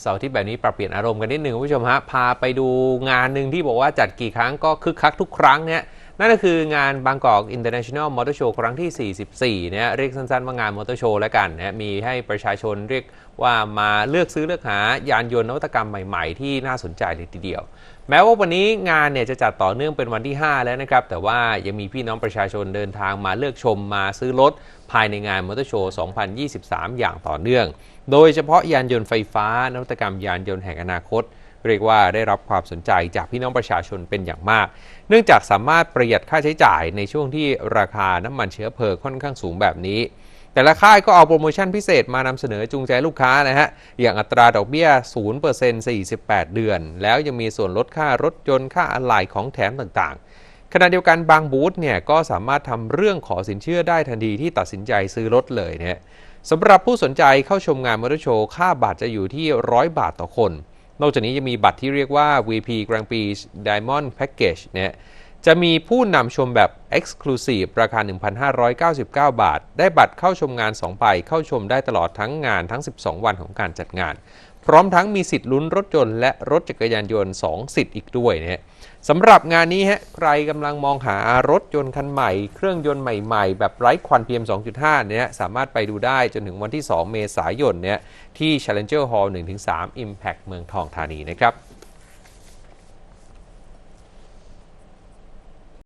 เสาร์ที่แบบนี้ปรับเปลี่ยนอารมณ์กันนิดหนึ่งคุณผู้ชมฮะพาไปดูงานหนึ่งที่บอกว่าจัดกี่ครั้งก็คึกคักทุกครั้งเนี่ย นั่นก็คืองานบางกอก International Motor Show ครั้งที่ 44เนี่ยเรียกสั้นๆว่างานมอเตอร์โชว์แล้วกันนะมีให้ประชาชนเรียกว่ามาเลือกซื้อเลือกหายานยนต์นวัตกรรมใหม่ๆ ที่น่าสนใจเลยทีเดียว แม้ว่าวันนี้งานเนี่ยจะจัดต่อเนื่องเป็นวันที่ 5 แล้วนะครับ แต่ว่ายังมีพี่น้องประชาชนเดินทางมาเลือกชมมาซื้อรถภายในงานมอเตอร์โชว์ 2023 อย่างต่อเนื่อง โดยเฉพาะยานยนต์ไฟฟ้านวัตกรรมยานยนต์แห่งอนาคต เรียกว่าได้รับความสนใจจากพี่น้องประชาชนเป็นอย่างมาก เนื่องจากสามารถประหยัดค่าใช้จ่ายในช่วงที่ราคาน้ำมันเชื้อเพลิงค่อนข้างสูงแบบนี้ แต่ละค่ายก็เอาโปรโมชั่นพิเศษมานำเสนอจูงใจลูกค้านะฮะ อย่างอัตราดอกเบี้ย 0% 48 เดือน แล้วยังมีส่วนลดค่ารถยนต์ค่าอะไหล่ของแถมต่างๆ ขณะเดียวกันบางบูธเนี่ยก็สามารถทำเรื่องขอสินเชื่อได้ทันทีที่ตัดสินใจซื้อรถเลยเนี่ยสำหรับผู้สนใจเข้าชมงานมอเตอร์โชว์ค่าบัตรจะอยู่ที่ 100 บาทต่อคน นอกจากนี้ยังมีบัตรที่เรียกว่า VP Grand Prix Diamond Package เนี่ยจะมีผู้นำชมแบบ Exclusive ราคา 1,599 บาท ได้บัตรเข้าชมงาน 2 ใบ เข้าชมได้ตลอดทั้งงานทั้ง 12 วันของการจัดงาน พร้อมทั้งมีสิทธิ์ลุ้นรถยนต์และรถจักรยานยนต์ 2 สิทธิ์อีกด้วยนะฮะสำหรับงานนี้ฮะใครกำลังมองหารถยนต์คันใหม่ เครื่องยนต์ใหม่ๆ แบบไร้ควัน PM 2.5 เนี่ยสามารถไปดูได้จนถึงวันที่ 2 เมษายนเนี่ยที่ Challenger Hall 1-3 Impact เมืองทองธานีนะครับ